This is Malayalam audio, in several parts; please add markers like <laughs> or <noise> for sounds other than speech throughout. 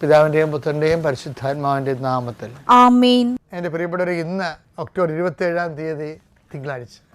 പിതാവിന്റെയും പുത്രന്റെയും പരിശുദ്ധാത്മാവിന്റെയും നാമത്തിൽ. ആമേൻ. എന്റെ പ്രിയപ്പെട്ടവർ ഇന്ന് ഒക്ടോബർ ഇരുപത്തി ഏഴാം തീയതി തിങ്കളാഴ്ച.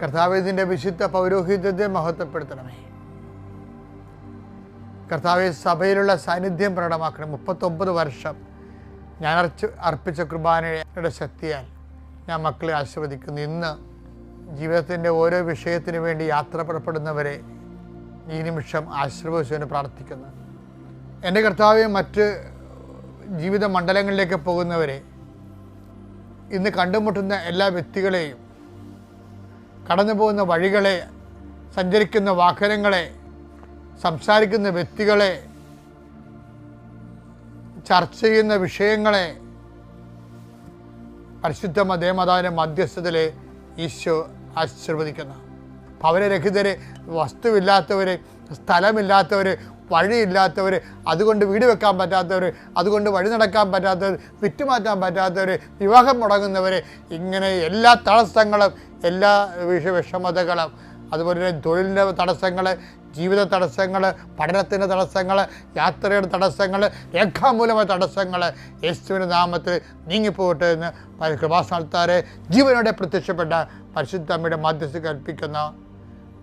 കർത്താവേദിന്റെ വിശുദ്ധ പൗരോഹിത്യത്തെ മഹത്വപ്പെടുത്തണമേ. കർത്താവെ സഭയിലുള്ള സാന്നിധ്യം പ്രകടമാക്കണം മുപ്പത്തൊമ്പത് വർഷം ഞാൻ അർച്ച അർപ്പിച്ച കുർബാനയുടെ ശക്തിയാൽ ഞാൻ മക്കളെ ആശീർവദിക്കുന്നു. ഇന്ന് ജീവിതത്തിന്റെ ഓരോ വിഷയത്തിനു വേണ്ടി യാത്ര പുറപ്പെടുന്നവരെ ഈ നിമിഷം ആശീർവദിച്ചുകൊണ്ട് പ്രാർത്ഥിക്കുന്നു. എന്റെ കർത്താവ് മറ്റ് ജീവിത മണ്ഡലങ്ങളിലേക്ക് പോകുന്നവരെ ഇന്ന് കണ്ടുമുട്ടുന്ന എല്ലാ വ്യക്തികളെയും കടന്നു പോകുന്ന വഴികളെ സഞ്ചരിക്കുന്ന വാഹനങ്ങളെ സംസാരിക്കുന്ന വ്യക്തികളെ ചർച്ച ചെയ്യുന്ന വിഷയങ്ങളെ പരിശുദ്ധ മതേമതാന മധ്യസ്ഥതയിലെ ഈശോ ആശീർവദിക്കുന്നു. ഭവനരഹിതർ വസ്തുവില്ലാത്തവർ സ്ഥലമില്ലാത്തവർ വഴിയില്ലാത്തവർ അതുകൊണ്ട് വീട് വെക്കാൻ പറ്റാത്തവർ അതുകൊണ്ട് വഴി നടക്കാൻ പറ്റാത്തവർ വിറ്റുമാറ്റാൻ പറ്റാത്തവർ വിവാഹം മുടങ്ങുന്നവർ ഇങ്ങനെ എല്ലാ തടസ്സങ്ങളും എല്ലാ വിഷ വിഷമതകളും അതുപോലെ തന്നെ തൊഴിലിന്റെ തടസ്സങ്ങൾ ജീവിത തടസ്സങ്ങൾ പഠനത്തിന്റെ തടസ്സങ്ങൾ യാത്രയുടെ തടസ്സങ്ങൾ രേഖാമൂലമായ തടസ്സങ്ങൾ യേശുവിന്റെ നാമത്തിൽ നീങ്ങിപ്പോകട്ടെ എന്ന് കൃപാസ്ഥാനത്താരെ ജീവനോടെ പ്രത്യക്ഷപ്പെട്ട പരിശുദ്ധ അമ്മയുടെ മധ്യസ്ഥ കൽപ്പിക്കുന്ന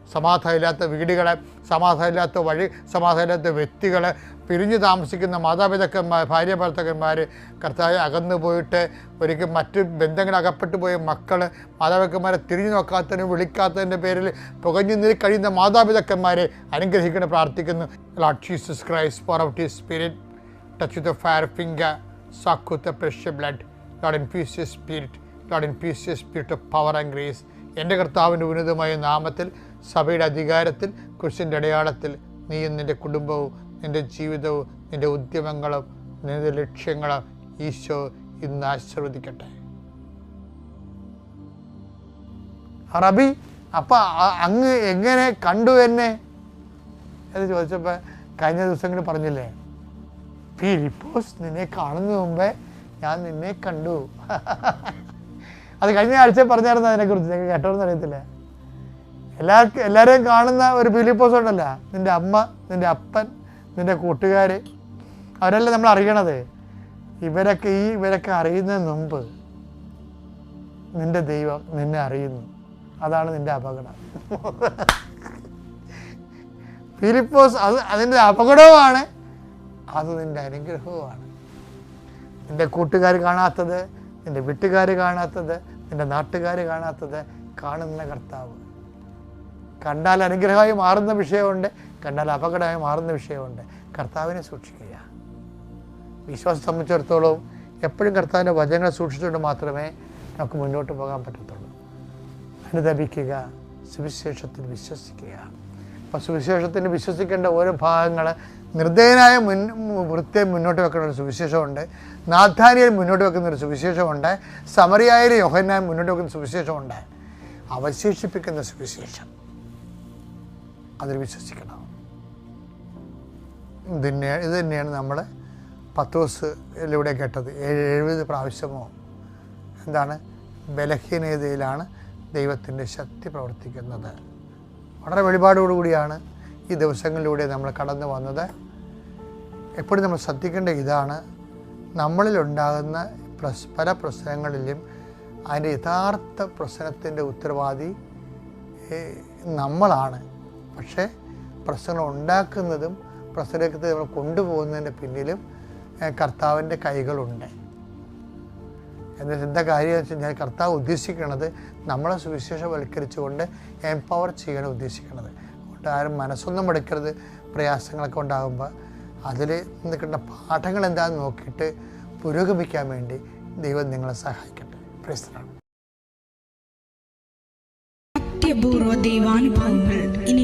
സമാധാനമില്ലാത്ത വീടുകളെ സമാധാനമില്ലാത്ത വഴി സമാധാനമില്ലാത്ത വ്യക്തികളെ പിരിഞ്ഞു താമസിക്കുന്ന മാതാപിതാക്കന്മാർ ഭാര്യ ഭർത്തകന്മാർ കർത്താവ് അകന്നു പോയിട്ട് ഒരിക്കൽ മറ്റ് ബന്ധങ്ങൾ അകപ്പെട്ടു പോയ മക്കൾ മാതാപിതാക്കന്മാരെ തിരിഞ്ഞു നോക്കാത്തതിനും വിളിക്കാത്തതിന്റെ പേരിൽ പുകഞ്ഞു നിൽ കഴിയുന്ന മാതാപിതാക്കന്മാരെ അനുഗ്രഹിക്കണം പ്രാർത്ഥിക്കുന്നു Lord Jesus Christ for out his spirit touch with fire finger suck with precious blood blood. Lord, infuse spirit spirit. In peace spirit of power and grace. എന്റെ കർത്താവിന്റെ ഉന്നതമായ നാമത്തിൽ സഭയുടെ അധികാരത്തിൽ കുരിശിന്റെ അടയാളത്തിൽ നീയും നിന്റെ കുടുംബവും നിന്റെ ജീവിതവും നിന്റെ ഉദ്യമങ്ങളും നിന്റെ ലക്ഷ്യങ്ങളും ഈശോ ഇന്ന് ആശീർവദിക്കട്ടെ. റബി അപ്പം അങ്ങ് എങ്ങനെ കണ്ടു എന്നെ? എന്ന് ചോദിച്ചപ്പോൾ കഴിഞ്ഞ ദിവസങ്ങളിൽ പറഞ്ഞില്ലേ ഫിലിപ്പോസ് നിന്നെ കാണുന്ന മുമ്പേ ഞാൻ നിന്നെ കണ്ടു. അത് കഴിഞ്ഞ ആഴ്ച പറഞ്ഞായിരുന്നു അതിനെക്കുറിച്ച്. നിങ്ങൾ കേട്ടോന്ന് അറിയത്തില്ല? എല്ലാവർക്കും എല്ലാവരെയും കാണുന്ന ഒരു ഫിലിപ്പോസ് ഉണ്ടല്ല. നിന്റെ അമ്മ നിന്റെ അപ്പൻ നിന്റെ കൂട്ടുകാർ അവരെല്ലാം നമ്മൾ അറിയണത്? ഇവരൊക്കെ ഈ ഇവരൊക്കെ അറിയുന്നതിന് മുമ്പ് നിന്റെ ദൈവം നിന്നെ അറിയുന്നു. അതാണ് നിന്റെ അപകടം. <laughs> ഫിലിപ്പോസ് അത് അതിന്റെ അപകടവുമാണ്. അത് നിന്റെ അനുഗ്രഹവുമാണ്. നിന്റെ കൂട്ടുകാർ കാണാത്തത് നിന്റെ വീട്ടുകാർ കാണാത്തത് നിന്റെ നാട്ടുകാർ കാണാത്തത് കാണുന്ന കർത്താവ്. കണ്ടാൽ അനുഗ്രഹമായി മാറുന്ന വിഷയമുണ്ട് കണ്ടാൽ അപകടമായി മാറുന്ന വിഷയമുണ്ട്. കർത്താവിനെ സൂക്ഷിക്കുക. വിശ്വാസം സംബന്ധിച്ചിടത്തോളം എപ്പോഴും കർത്താവിന്റെ വചനങ്ങൾ സൂക്ഷിച്ചുകൊണ്ട് മാത്രമേ നമുക്ക് മുന്നോട്ട് പോകാൻ പറ്റത്തുള്ളൂ. അനുദപിക്കുക സുവിശേഷത്തിൽ വിശ്വസിക്കുക. അപ്പോൾ സുവിശേഷത്തിന് വിശ്വസിക്കേണ്ട ഓരോ ഭാഗങ്ങൾ നിർദ്ദയനായ മുൻ വൃത്തിയെ മുന്നോട്ട് വെക്കുന്ന ഒരു സുവിശേഷമുണ്ട്. നാഥാനിയൽ മുന്നോട്ട് വെക്കുന്ന ഒരു സുവിശേഷമുണ്ട്. സമറിയായാലും യോഹന്നായ മുന്നോട്ട് വെക്കുന്ന സുവിശേഷമുണ്ട്. അവശേഷിപ്പിക്കുന്ന സുവിശേഷം. അതിൽ വിശ്വസിക്കണം. ഇതിനെ ഇത് തന്നെയാണ് നമ്മൾ ദിവസത്തിലൂടെ കേട്ടത് എഴുപത് പ്രാവശ്യമോ എന്താണ് ബലഹീനതയിലാണ് ദൈവത്തിന്റെ ശക്തി പ്രവർത്തിക്കുന്നത്. വളരെ വെളിപാടോടുകൂടിയാണ് ഈ ദിവസങ്ങളിലൂടെ നമ്മൾ കടന്നു വന്നത്. എപ്പോഴും നമ്മൾ ശ്രദ്ധിക്കേണ്ട ഇതാണ് നമ്മളിലുണ്ടാകുന്ന പ്രസ് പല പ്രശ്നങ്ങളിലും അതിന്റെ യഥാർത്ഥ പ്രശ്നത്തിന്റെ ഉത്തരവാദി നമ്മളാണ്. പക്ഷേ പ്രശ്നങ്ങൾ ഉണ്ടാക്കുന്നതും പ്രശ്നത്തിലേക്ക് നമ്മൾ കൊണ്ടുപോകുന്നതിന്റെ പിന്നിലും കർത്താവിന്റെ കൈകളുണ്ട്. എന്നിട്ട് എന്താ കാര്യം വെച്ച് കഴിഞ്ഞാൽ കർത്താവ് ഉദ്ദേശിക്കുന്നത് നമ്മളെ സുവിശേഷവൽക്കരിച്ചുകൊണ്ട് എംപവർ ചെയ്യണം ഉദ്ദേശിക്കുന്നത്. അതുകൊണ്ട് ആരും മനസ്സൊന്നും എടുക്കരുത് പ്രയാസങ്ങളൊക്കെ ഉണ്ടാകുമ്പോൾ അതിൽ നിൽക്കുന്ന പാഠങ്ങൾ എന്താണെന്ന് നോക്കിയിട്ട് പുരോഗമിക്കാൻ വേണ്ടി ദൈവം നിങ്ങളെ സഹായിക്കട്ടെ. പ്രശ്നമാണ് ഇനി